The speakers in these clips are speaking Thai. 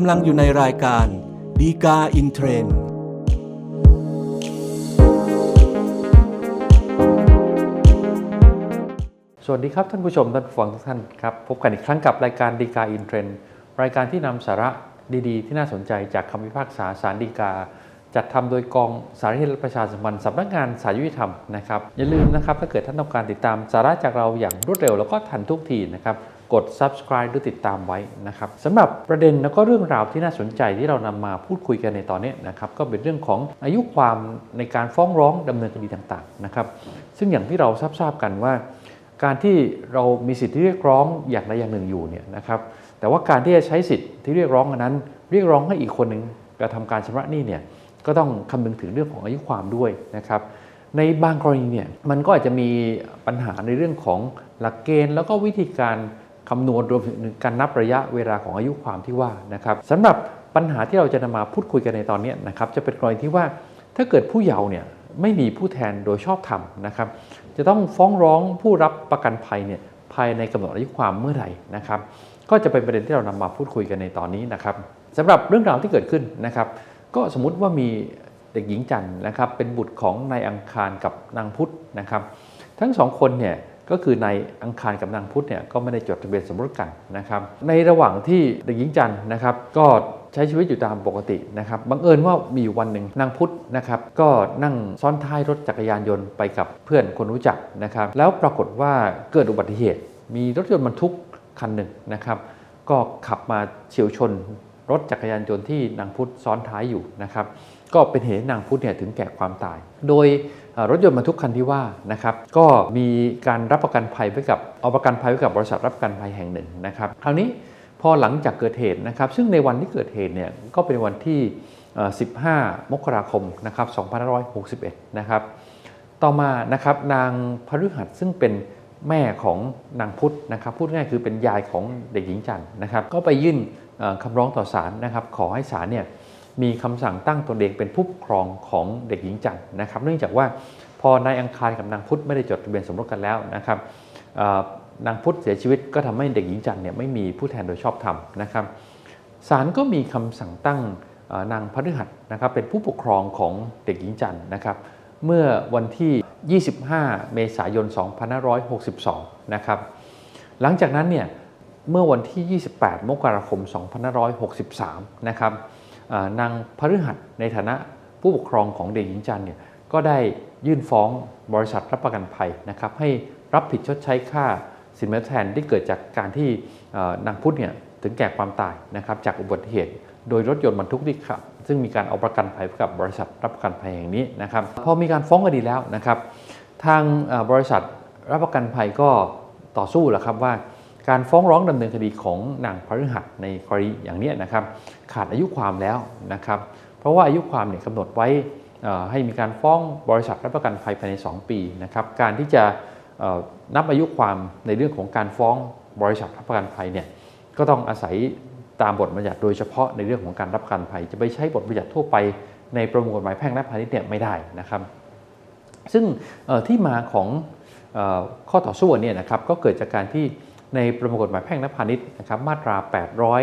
กำลังอยู่ในรายการดีกาอินเทรนสวัสดีครับท่านผู้ชมท่านผู้ฟังทุกท่านครับ พบกันอีกครั้งกับรายการดีกาอินเทรนด์รายการที่นำสาระดีๆ ที่น่าสนใจจากคำพิพากษาสารดีกา จัดทำโดยกองสารเทศประชาสัมพันธ์สำนักงานสารยุติธรรมนะครับอย่าลืมนะครับถ้าเกิดท่านต้องการติดตามสาระจากเราอย่างรวดเร็วแล้วก็ทันทุกทีนะครับ กด subscribe หรือติดตามไว้นะครับสำหรับประเด็นแล้วก็เรื่องราวที่น่าสนใจที่เรานำมาพูดคุยกันในตอนนี้นะครับก็เป็นเรื่องของอายุความในการฟ้องร้องดำเนินคดีต่างๆนะครับซึ่งอย่างที่เราทราบกันว่า การที่เรามีสิทธิที่เรียกร้องอย่างใดอย่างหนึ่งอยู่เนี่ยนะครับแต่ว่าการที่จะใช้สิทธิที่เรียกร้องนั้น เรียกร้องให้อีกคนหนึ่งกระทำการชำระหนี้เนี่ยก็ต้องคำนึงถึงเรื่องของอายุความด้วยนะครับในบางกรณีเนี่ยมันก็อาจจะมีปัญหาในเรื่องของหลักเกณฑ์ แล้วก็วิธีการ คำนวณรวมถึงการนับระยะเวลาของอายุความที่ว่านะครับสำหรับปัญหาที่เราจะนำมาพูดคุยกันในตอนนี้นะครับจะเป็นกรณีที่ว่าถ้าเกิดผู้เยาว์เนี่ยไม่มีผู้แทนโดยชอบธรรมนะครับจะต้องฟ้องร้องผู้รับประกันภัยเนี่ยภายในกำหนดอายุความเมื่อไหร่นะครับก็จะเป็นประเด็นที่เรานำมาพูดคุยกันในตอนนี้นะครับสำหรับเรื่องราวที่เกิดขึ้นนะครับก็สมมุติว่ามีเด็กหญิงจันนะครับเป็นบุตรของนายอังคารกับนางพุทธนะครับทั้งสองคนเนี่ย ก็คือในอังคารกับนางพุทธเนี่ยก็ไม่ได้จดทะเบียนสมรสกันนะครับ ในระหว่างที่เด็กหญิงจันนะครับ ก็ใช้ชีวิตอยู่ตามปกตินะครับบังเอิญว่ามีอยู่วันหนึ่งนางพุทธนะครับ ก็นั่งซ้อนท้ายรถจักรยานยนต์ไปกับเพื่อนคนรู้จักนะครับ แล้วปรากฏว่าเกิดอุบัติเหตุ มีรถยนต์บรรทุกคันหนึ่งนะครับ ก็ขับมาเฉียวชนรถจักรยานยนต์ที่นางพุทธซ้อนท้ายอยู่นะครับ ก็เป็นเหตุให้นางพุทธเนี่ยถึงแก่ความตาย โดย รถยนต์บรรทุกคันที่ว่านะครับก็มีการรับประกันภัยไว้กับเอาประกันภัยไว้กับบริษัทรับประกันภัยแห่งหนึ่งนะครับคราวนี้พอหลังจากเกิดเหตุนะครับซึ่งในวันที่เกิดเหตุเนี่ยก็เป็นวันที่ 15 มกราคมนะครับ2561 นะครับต่อมานะครับนางพฤหัสซึ่งเป็นแม่ของนางพุทธนะครับพูดง่ายคือเป็นยายของเด็กหญิงจันนะครับก็ไปยื่นคำร้องต่อศาลนะครับขอให้ศาลเนี่ย มีคำสั่งตั้งตนเองเป็นผู้ปกครองของเด็กหญิงจันนะครับ เนื่องจากว่าพอนายอังคารกับนางพุทธไม่ได้จดทะเบียนสมรสกันแล้วนะครับนางพุทธเสียชีวิตก็ทำให้เด็กหญิงจันเนี่ยไม่มีผู้แทนโดยชอบธรรมนะครับศาลก็มีคำสั่งตั้งนางพฤหัสนะครับเป็นผู้ปกครองของเด็กหญิงจันนะครับเมื่อวันที่ 25 เมษายน 2562 นะครับหลังจากนั้นเนี่ยเมื่อวันที่ 28 มกราคม 2563 นะครับ นางพฤหัสในฐานะผู้ปกครองของเด็กหญิงจันเนี่ยก็ได้ยื่นฟ้องบริษัทรับประกันภัยนะครับให้รับผิดชดใช้ค่าสินไหมแทนที่เกิดจากการที่นางพุทธเนี่ยถึงแก่ความตายนะครับจากอุบัติเหตุ โดยรถยนต์บรรทุกที่ขับซึ่งมีการเอาประกันภัยกับบริษัทรับประกันภัยแห่งนี้นะครับพอมีการฟ้องคดีแล้วนะครับ ทางบริษัทรับประกันภัยก็ต่อสู้แหละครับว่า การฟ้องร้องดำเนินคดีของนางพฤหัสในกรณีอย่างนี้นะครับขาดอายุความแล้วนะครับ เพราะว่าอายุความเนี่ยกำหนดไว้ให้มีการฟ้องบริษัทรับประกันภัยภายใน 2 ปีนะครับการที่จะนับอายุความในเรื่องของการฟ้องบริษัทรับประกันภัยเนี่ยก็ต้องอาศัยตามบทบัญญัติโดยเฉพาะในเรื่องของการรับประกันภัย จะไปใช้บทบัญญัติทั่วไปในประมวลกฎหมายแพ่งและพาณิชย์เนี่ยไม่ได้นะครับ ซึ่งที่มาของข้อต่อสู้เนี่ยนะครับก็เกิดจากการที่ ในประมวลกฎหมายแพ่งและพาณิชย์นะครับมาตรา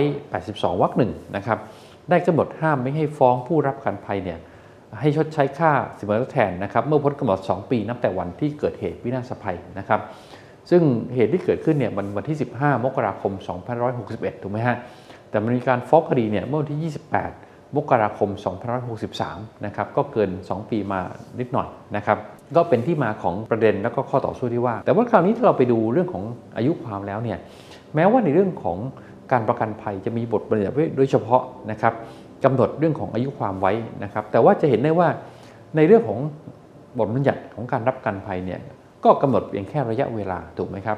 882 วรรคหนึ่งนะครับได้กำหนดห้ามไม่ให้ฟ้องผู้รับกันภัยเนี่ยให้ชดใช้ค่าสินไหมทดแทนนะครับเมื่อพ้นกำหนด 2 ปีนับแต่วันที่เกิดเหตุวินาศภัยนะครับซึ่งเหตุที่เกิดขึ้นเนี่ยมันวันที่ 15 มกราคม 2561 ถูกไหมฮะแต่มันมีการฟ้องคดีเนี่ยเมื่อวันที่ 28 มกราคม 2563 นะครับก็เกิน 2 ปีมานิดหน่อยนะครับ ก็เป็นที่มาของประเด็นแล้วก็ข้อต่อสู้ที่ว่า แต่ว่าคราวนี้ถ้าเราไปดูเรื่องของอายุความแล้วเนี่ยแม้ว่าในเรื่องของการประกันภัยจะมีบทบัญญัติไว้โดยเฉพาะนะครับกำหนดเรื่องของอายุความไว้นะครับ แต่ว่าจะเห็นได้ว่าในเรื่องของบทบัญญัติของการรับประกันภัยเนี่ยก็กำหนดเพียงแค่ระยะเวลาถูกไหมครับ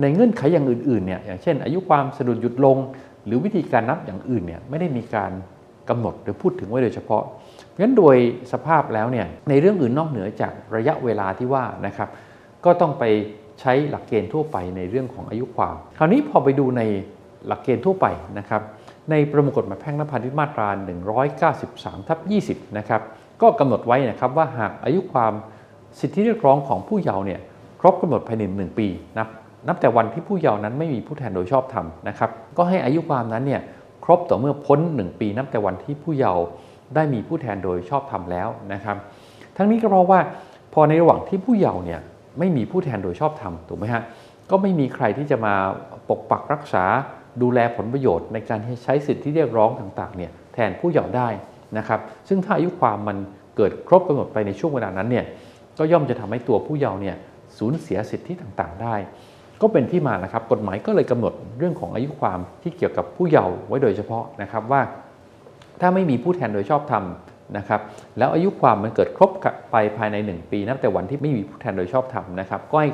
ในเงื่อนไขอย่างอื่นๆเนี่ยอย่างเช่น อายุความสะดุดหยุดลง หรือวิธีการนับอย่างอื่นเนี่ยไม่ได้มีการกำหนดหรือพูดถึงไว้โดยเฉพาะ งั้นโดยสภาพแล้วเนี่ยในเรื่องอื่นนอกเหนือจากระยะเวลาที่ว่านะครับ ก็ต้องไปใช้หลักเกณฑ์ทั่วไปในเรื่องของอายุความ คราวนี้พอไปดูในหลักเกณฑ์ทั่วไปนะครับ ในประมวลกฎหมายแพ่งและพาณิชย์มาตรา 193ทับ20 นะครับ ก็กำหนดไว้นะครับว่าหากอายุความสิทธิเรียกร้องของผู้เยาว์เนี่ยครบกำหนดภายในหนึ่งปีนับนับแต่วันที่ผู้เยาว์นั้นไม่มีผู้แทนโดยชอบธรรมนะครับ ก็ให้อายุความนั้นเนี่ยคครบต่อเมื่อพ้น 1 ปี นับแต่วันที่ผู้เยาว์ ได้มีผู้แทนโดยชอบธรรมแล้วนะครับ ทั้งนี้ก็เพราะว่าพอในระหว่างที่ผู้เยาว์เนี่ยไม่มีผู้แทนโดยชอบธรรมถูกไหมฮะก็ไม่มีใครที่จะมาปกปักรักษาดูแลผลประโยชน์ ในการใช้สิทธิเรียกร้องต่างๆเนี่ยแทนผู้เยาว์ได้นะครับ ซึ่งถ้าอายุความมันเกิดครบกำหนดไปในช่วงเวลานั้นเนี่ยก็ย่อมจะทำให้ตัวผู้เยาว์เนี่ยสูญเสียสิทธิต่างๆได้ ก็เป็นที่มานะครับกฎหมายก็เลยกำหนดเรื่องของอายุความที่เกี่ยวกับผู้เยาว์ไว้โดยเฉพาะนะครับว่า ถ้าไม่มีผู้แทนโดยชอบธรรมนะครับแล้วอายุความมันเกิดครบไปภายใน 1 ปีนับแต่วันที่ไม่มีผู้แทนโดยชอบธรรมนะครับก็ให้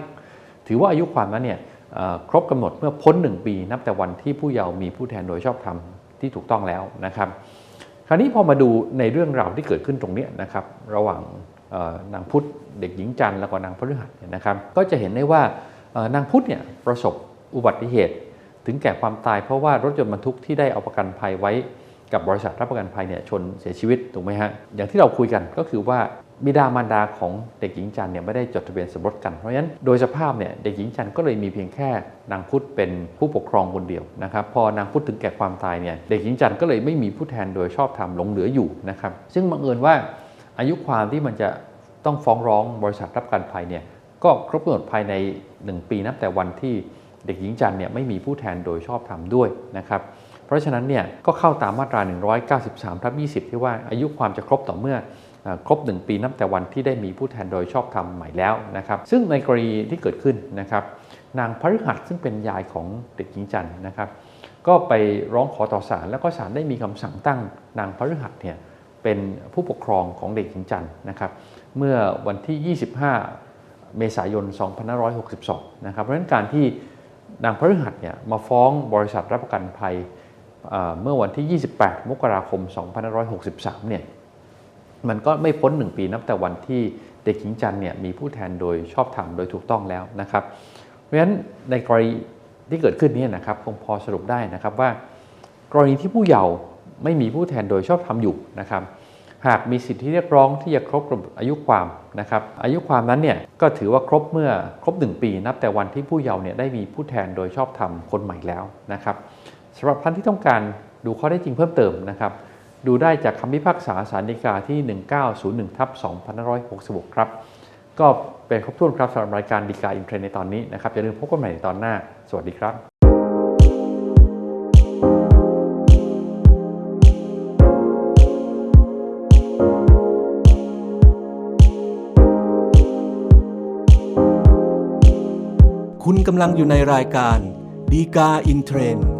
ถือว่าอายุความนั้นเนี่ยครบกำหนดเมื่อพ้น 1 ปี นับแต่วันที่ผู้เยาว์มีผู้แทนโดยชอบธรรมที่ถูกต้องแล้วนะครับ คราวนี้พอมาดูในเรื่องราวที่เกิดขึ้นตรงนี้นะครับระหว่างนางพุทธเด็กหญิงจันทร์แล้วก็นางพฤหัสนะครับ ก็จะเห็นได้ว่านางพุทธเนี่ยประสบอุบัติเหตุ ถึงแก่ความตายเพราะว่ารถยนต์บรรทุกที่ได้เอาประกันภัยไว้ กับบริษัทรับประกันภัยเนี่ยชนเสียชีวิตถูกไหมฮะอย่างที่เราคุยกันก็คือว่าบิดามารดาของเด็กหญิงจันเนี่ยไม่ได้จดทะเบียนสมรสกันเพราะฉะนั้นโดยสภาพเนี่ยเด็กหญิงจันก็เลยมีเพียงแค่นางพุทธเป็นผู้ปกครองคนเดียวนะครับพอนางพุทธถึงแก่ความตายเนี่ยเด็กหญิงจันก็เลยไม่มีผู้แทนโดยชอบธรรมหลงเหลืออยู่นะครับซึ่งบังเอิญว่าอายุความที่มันจะต้องฟ้องร้องบริษัทรับประกันภัยเนี่ยก็ครบกำหนดภายใน 1 ปีนับแต่วันที่เด็กหญิงจันเนี่ยไม่มีผู้แทนโดยชอบธรรมด้วยนะครับเราะฉะนั้นเนี่ยก็เข้าตามมาตรา 193ทับ20 ที่ว่าอายุความจะครบต่อเมื่ออครบ 1 ปีนับแต่วันที่ได้มีผู้แทนโดยชอบธรรมใหม่แล้วนะครับ ซึ่งในกรณีที่เกิดขึ้นนะครับนางพฤหัสซึ่งเป็นยายของเด็กหญิงจันนะครับ ก็ไปร้องขอต่อศาลแล้วก็ศาลได้มีคำสั่งตั้งนางพฤหัสเนี่ยเป็นผู้ปกครองของเด็กหญิงจันนะครับ เมื่อวันที่ 25 เมษายน 2562 นะครับเพราะฉะนั้นการที่นางพฤหัสเนี่ยมาฟ้องบริษัทรับประกันภัย เมื่อวันที่ 28 มกราคม 2563 เนี่ย มันก็ไม่พ้น 1 ปีนับแต่วันที่เด็กหญิงจันเนี่ยมีผู้แทนโดยชอบธรรมโดยถูกต้องแล้วนะครับ เพราะฉะนั้นในกรณีที่เกิดขึ้นนี้นะครับคงพอสรุปได้นะครับว่า กรณีที่ผู้เยาว์ไม่มีผู้แทนโดยชอบธรรมอยู่นะครับ หากมีสิทธิเรียกร้องที่จะครบอายุความนะครับอายุความนั้นเนี่ยก็ถือว่าครบเมื่อครบ 1 ปี นับแต่วันที่ผู้เยาว์เนี่ยได้มีผู้แทนโดยชอบธรรมคนใหม่แล้วนะครับ สำหรับท่านที่ต้องการดูข้อได้จริงเพิ่มเติมนะครับ ดูได้จากคำพิพากษาสารฎีกาที่ 1901ทับ2566 ครับ ก็เป็นครบถ้วนครับสำหรับรายการดีกาอินเทรนในตอนนี้นะครับอย่าลืมพบกันใหม่ในตอนหน้า สวัสดีครับคุณกำลังอยู่ในรายการดีกาอินเทรน์